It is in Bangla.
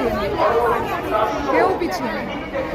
পিছিয়ে নেই। কেউ পিছিয়ে নেই।